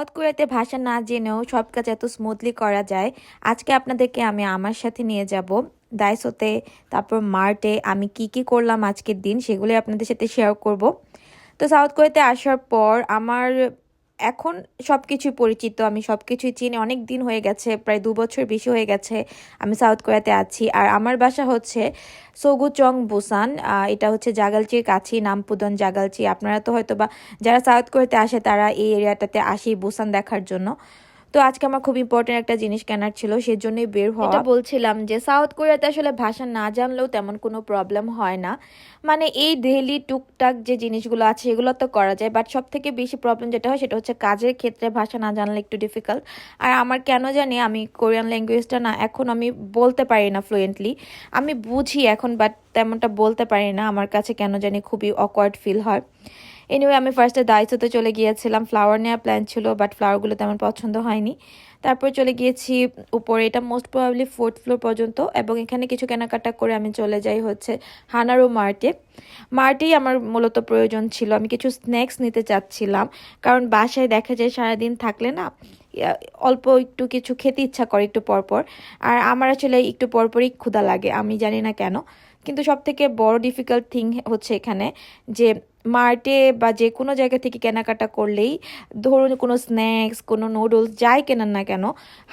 South কোরিয়াতে ভাষা না জেনেও সব কাজ এত স্মুথলি করা যায়, আজকে আপনাদেরকে আমি আমার সাথে নিয়ে যাব। দায়সোতে তারপর মার্টে আমি কি কি করলাম আজকের দিন সেগুলি আপনাদের সাথে শেয়ার করব। তো সাউথ কোরিয়াতে আসার পর আমার এখন সব কিছুই পরিচিত, আমি সব কিছুই চিনি। অনেক দিন হয়ে গেছে, প্রায় দু বছর বেশি হয়ে গেছে আমি সাউথ কোরিয়াতে আছি। আর আমার বাসা হচ্ছে সোগুচং বুসান এটা হচ্ছে জাগালচির কাছি, নামপুদন জাগালচি। আপনারা তো হয়তো বা যারা সাউথ কোরিয়াতে আসে তারা এই এরিয়াটাতে আসি বুসান দেখার জন্য। তো আজকে আমার খুব ইম্পর্টেন্ট একটা জিনিস কেনার ছিল, সেজন্যই বের হওয়া। বলছিলাম যে সাউথ কোরিয়াতে আসলে ভাষা না জানলেও তেমন কোনো প্রবলেম হয় না। মানে এই ডেইলি টুকটাক যে জিনিসগুলো আছে, এগুলো তো করা যায়। বাট সব থেকে বেশি প্রবলেম যেটা হয়, সেটা হচ্ছে কাজের ক্ষেত্রে ভাষা না জানলে একটু ডিফিকাল্ট আর আমার কেন জানি, আমি কোরিয়ান ল্যাঙ্গুয়েজটা না, এখন আমি বলতে পারি না ফ্লুয়েন্টলি আমি বুঝি এখন বাট তেমনটা বলতে পারি না। আমার কাছে কেন জানি খুবই অকওয়ার্ড ফিল হয়। এনিওয়ে আমি ফার্স্টে দায়িত্বতে চলে গিয়েছিলাম। ফ্লাওয়ার নেওয়ার প্ল্যান ছিল বাট ফ্লাওয়ারগুলো তেমন পছন্দ হয়নি। তারপর চলে গিয়েছি উপরে, এটা মোস্ট প্রবাবলি ফোর্থ ফ্লোর পর্যন্ত, এবং এখানে কিছু কেনাকাটা করে আমি চলে যাই হচ্ছে হানারো মার্টে মার্টেই আমার মূলত প্রয়োজন ছিল, আমি কিছু স্ন্যাক্স নিতে চাচ্ছিলাম, কারণ বাসায় দেখা যায় সারাদিন থাকলে না অল্প একটু কিছু খেতে ইচ্ছা করে একটু পরপর, আর আমার আসলে একটু পরপরই ক্ষুধা লাগে, আমি জানি না কেন। কিন্তু সব থেকে বড় ডিফিকাল্ট থিং হচ্ছে এখানে যে মার্টে বা যে কোনো জায়গা থেকে কেনাকাটা করলেই ধরুন কোনো স্ন্যাক্স কোনো নুডলস যাই কেনান না কেন,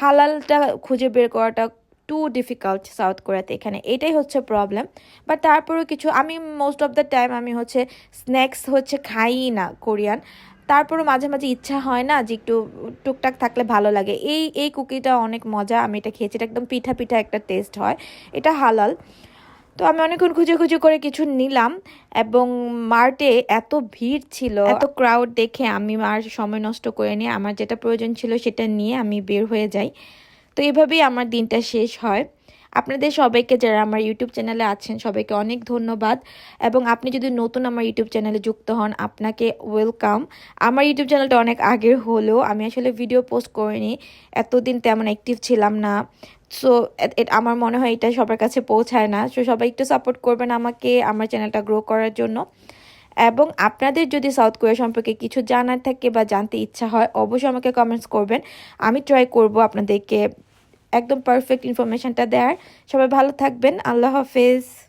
হালালটা খুঁজে বের করাটা টু ডিফিকাল্ট সাউথ কোরিয়াতে এখানে। এটাই হচ্ছে প্রবলেম বাট তারপরেও কিছু, আমি মোস্ট অফ দ্য টাইম আমি হচ্ছে স্ন্যাক্স হচ্ছে খাই না কোরিয়ান। তারপরও মাঝে মাঝে ইচ্ছা হয় না যে একটু টুকটাক থাকলে ভালো লাগে। এই এই কুকিটা অনেক মজা, আমি এটা খেয়েছি, এটা একদম পিঠা পিঠা একটা টেস্ট হয়। এটা হালাল। তো আমি অনেকক্ষণ খুঁজে খুঁজে করে কিছু নিলাম এবং মার্টে এত ভিড় ছিল, এত ক্রাউড দেখে আমি মার সময় নষ্ট করে নিয়ে, আমার যেটা প্রয়োজন ছিল সেটা নিয়ে আমি বের হয়ে যাই। তো এভাবেই আমার দিনটা শেষ হয়। আপনাদের সবাইকে যারা আমার ইউটিউব চ্যানেলে আছেন, সবাইকে অনেক ধন্যবাদ। এবং আপনি যদি নতুন আমার ইউটিউব চ্যানেলে যুক্ত হন, আপনাকে ওয়েলকাম আমার ইউটিউব চ্যানেলটা অনেক আগের হলেও আমি আসলে ভিডিও পোস্ট করিনি। এতদিন তেমন অ্যাক্টিভ ছিলাম না। সো আমার মনে হয় এটা সবার কাছে পৌঁছায় না। সো সবাই একটু সাপোর্ট করবেন আমাকে, আমার চ্যানেলটা গ্রো করার জন্য। এবং আপনাদের যদি সাউথ কোরিয়া সম্পর্কে কিছু জানার থাকে বা জানতে ইচ্ছা হয়, অবশ্যই আমাকে কমেন্টস করবেন। আমি ট্রাই করব আপনাদেরকে একদম পারফেক্ট ইনফরমেশনটা দেয়ার। সবাই ভালো থাকবেন। আল্লাহ হাফেজ।